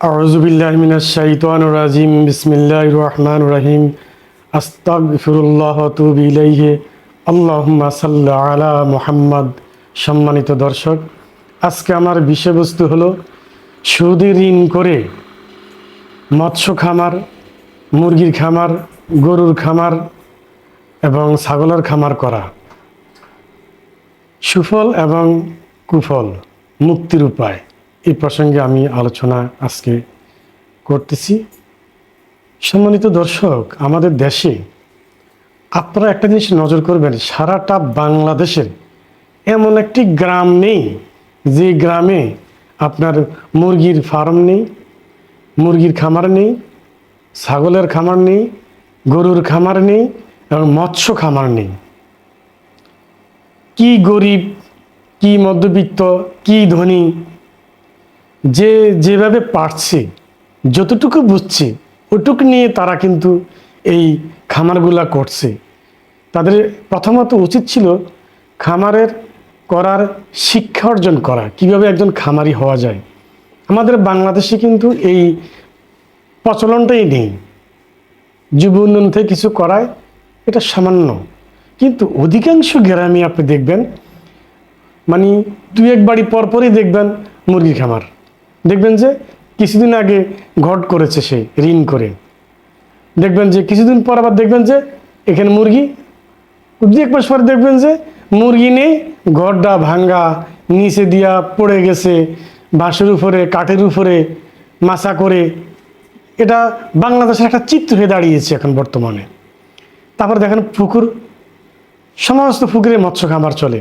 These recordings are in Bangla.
আউজুবিল্লাহমিনাজিম বিসমিল্লা রাজিম। রহমান রহিম। আস্তাক ফিরুল্লাহ তুবিলাইহে আল্লাহম্মা সাল্লা আলা মোহাম্মদ। সম্মানিত দর্শক, আজকে আমার বিষয়বস্তু হলো সুদি ঋণ করে মৎস্য খামার, মুরগির খামার, গরুর খামার এবং ছাগলের খামার করা। সুফল এবং কুফল, মুক্তির উপায়। এই প্রসঙ্গে আমি আলোচনা আজকে করতেছি। সম্মানিত দর্শক, আমাদের দেশে আপনারা একটা জিনিস নজর করবেন, সারাটা বাংলাদেশের এমন একটি গ্রাম নেই, যে গ্রামে আপনার মুরগির ফার্ম নেই, মুরগির খামার নেই, ছাগলের খামার নেই, গরুর খামার নেই, এবং মৎস্য খামার নেই। কি গরিব, কি মধ্যবিত্ত, কি ধনী যে যেভাবে পারছে, যতটুকু বুঝছে, ওটুক নিয়ে তারা কিন্তু এই খামারগুলা করছে। তাদের প্রথমত উচিত ছিল খামারের করার শিক্ষা অর্জন করা, কীভাবে একজন খামারি হওয়া যায়। আমাদের বাংলাদেশে কিন্তু এই প্রচলনটাই নেই। যুব উন্নয়ন থেকে কিছু করায় এটা সামান্য। কিন্তু অধিকাংশ গ্রামে আপনি দেখবেন মানে দু এক বাড়ি পরপরই দেখবেন মুরগি খামার। দেখবেন যে কিছুদিন আগে ঘট করেছে সে, ঋণ করে। দেখবেন যে কিছুদিন পর আবার দেখবেন যে এখানে মুরগি দু এক মাস পরে দেখবেন যে মুরগি নেই, ঘরটা ভাঙ্গা, নিচে দিয়া পড়ে গেছে, বাঁশের উপরে, কাঠের উপরে মাছা করে। এটা বাংলাদেশের একটা চিত্র হয়ে দাঁড়িয়েছে এখন বর্তমানে। তারপর দেখেন পুকুর, সমস্ত পুকুরে মৎস্য খামার চলে।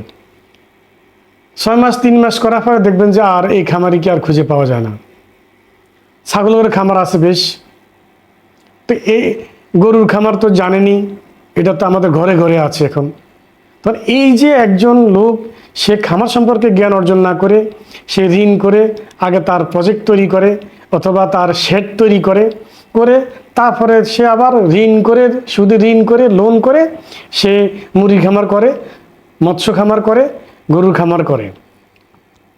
ছয় মাস, তিন মাস করার পরে দেখবেন যে আর এই খামারিকে আর খুঁজে পাওয়া যায় না। ছাগলের খামার আছে বেশ। তো এই গরুর খামার তো জানেনি, এটা তো আমাদের ঘরে ঘরে আছে এখন। তো এই যে একজন লোক, সে খামার সম্পর্কে জ্ঞান অর্জন না করে, সে ঋণ করে, আগে তার প্রজেক্ট তৈরি করে, অথবা তার শেড তৈরি করে করে তারপরে সে আবার ঋণ করে শুধু ঋণ করে লোন করে, সে মুরগি খামার করে, মৎস্য খামার করে গরুর খামার করে।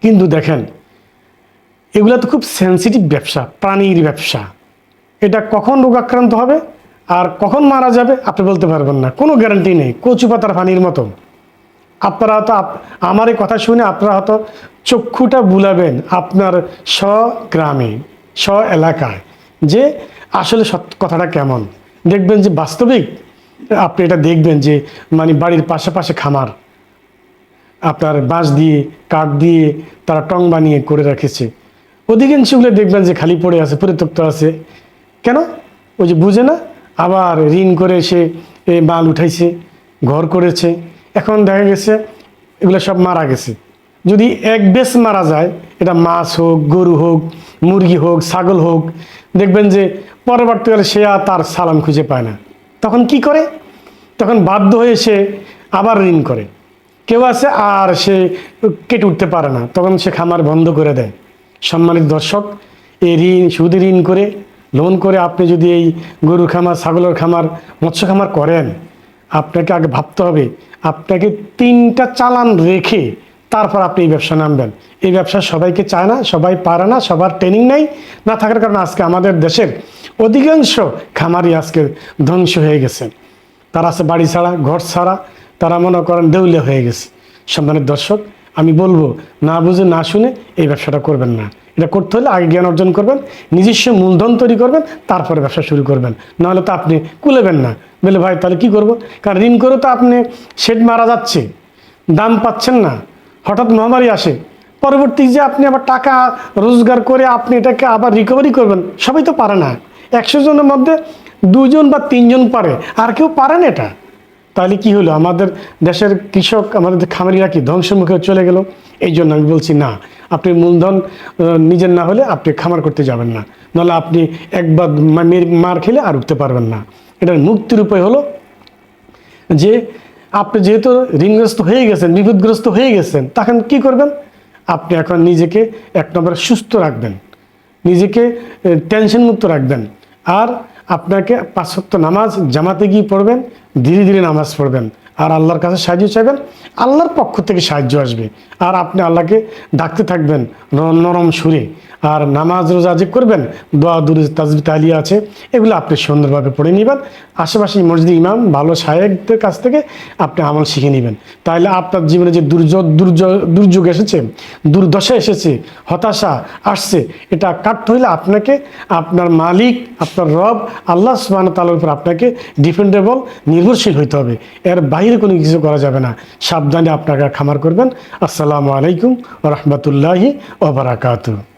কিন্তু দেখেন, এগুলো তো খুব সেন্সিটিভ ব্যবসা, প্রাণীর ব্যবসা। এটা কখন রোগাক্রান্ত হবে আর কখন মারা যাবে আপনি বলতে পারবেন না। কোনো গ্যারান্টি নেই, কচু পাতার পানির মতো আপনারা হয়তো আমার এই কথা শুনে আপনারা হয়তো চক্ষুটা বুলাবেন আপনার স্বগ্রামে স্ব এলাকায় যে আসলে সত্য কথাটা কেমন। দেখবেন যে বাস্তবিক, আপনি এটা দেখবেন যে মানে বাড়ির পাশে খামার। আপনার বাঁশ দিয়ে, কাঠ দিয়ে তারা টং বানিয়ে করে রেখেছে। অধিকাংশগুলো দেখবেন যে খালি পড়ে আছে, পরিত্যক্ত আছে। কেন? ওই যে বুঝে না? আবার ঋণ করে সে মাল উঠাইছে, ঘর করেছে। এখন দেখা গেছে এগুলো সব মারা গেছে। যদি এক বেশ মারা যায়, এটা মাছ হোক, গরু হোক, মুরগি হোক, ছাগল হোক, দেখবেন যে পরবর্তীকালে সে আর তার সালাম খুঁজে পায় না। তখন কি করে? তখন বাধ্য হয়ে সে আবার ঋণ করে। কেউ আছে আর সে কেটে উঠতে পারে না। তখন সে খামার বন্ধ করে দেয়। সম্মানিত দর্শক, এই ঋণ, সুদে ঋণ করে, লোন করে আপনি যদি এই গরুর খামার, ছাগলের খামার, মৎস্য খামার করেন, আপনাকে আগে ভাবতে হবে, আপনাকে তিনটা চালান রেখে তারপর আপনি এই ব্যবসা নামবেন। এই ব্যবসা সবাইকে চায় না, সবাই পারে না, সবার ট্রেনিং নেই। না থাকার কারণে আজকে আমাদের দেশের অধিকাংশ খামারই আজকে ধ্বংস হয়ে গেছে। তারা আছে বাড়ি ছাড়া, ঘর ছাড়া তারা মনে করেন দেউলিয়া হয়ে গেছে। সম্মানের দর্শক, আমি বলব, না বুঝে, না শুনে এই ব্যবসাটা করবেন না। এটা করতে হলে আগে জ্ঞান অর্জন করবেন, নিজস্ব মূলধন তৈরি করবেন, তারপরে ব্যবসা শুরু করবেন। নাহলে তো আপনি কুলেবেন না। বলে, ভাই, তাহলে কি করব? কারণ ঋণ করে তো আপনি শেড মারা যাচ্ছে, দাম পাচ্ছেন না। হঠাৎ মহামারী আসে, পরবর্তী যে আপনি আবার টাকা রোজগার করে আপনি এটাকে আবার রিকভারি করবেন, সবাই তো পারে না। একশো জনের মধ্যে দুজন বা তিনজন পারে, আর কেউ পারে না এটা। তাহলে কি হলো? আমাদের দেশের কৃষক, আমাদের খামারিরা কি ধ্বংসের মুখে চলে গেল? এই জন্য আমি বলছি, না। আপনি মূলধন নিজের না হলে আপনি খামার করতে যাবেন না। নাহলে আপনি একবার মার খেলে আর উঠতে পারবেন না। এটার মুক্তির উপায় হলো যে, আপনি যেহেতু ঋণগ্রস্ত হয়ে গেছেন, বিপদগ্রস্ত হয়ে গেছেন, তখন কি করবেন? আপনি এখন নিজেকে এক নম্বরে সুস্থ রাখবেন। নিজেকে টেনশন মুক্ত রাখবেন। আর আপনাকে পাঁচশক্ত নামাজ জামাতে গিয়ে পড়বেন, ধীরে ধীরে নামাজ পড়বেন। আর আল্লাহর কাছে সাহায্য চাইবেন, আল্লাহর পক্ষ থেকে সাহায্য আসবে। আর আপনি আল্লাহকে ডাকতে থাকবেন নরম সুরে। আর নামাজ রোজা যে করবেন, দোয়া দুরুজ তাজবি তালিয়া আছে, এগুলো আপনি সুন্দরভাবে পড়ে নেবেন। আশেপাশে মসজিদ ইমাম, ভালো সাহেবদের কাছ থেকে আপনি আমল শিখে নেবেন। তাহলে আপনার জীবনে যে দুর্যোগ দুর্যোগ দুর্যোগ এসেছে, দুর্দশা এসেছে, হতাশা আসছে, এটা কাটতে হইলে আপনাকে, আপনার মালিক, আপনার রব, আল্লাহ সুবাহ তালার উপর আপনাকে ডিপেন্ডেবল নির্ভরশীল হইতে হবে। এর বাইরে কোনো কিছু করা যাবে না। সাবধানে আপনাকে খামার করবেন। আসসালামু আলাইকুম রহমতুল্লাহি ওবরাকাতু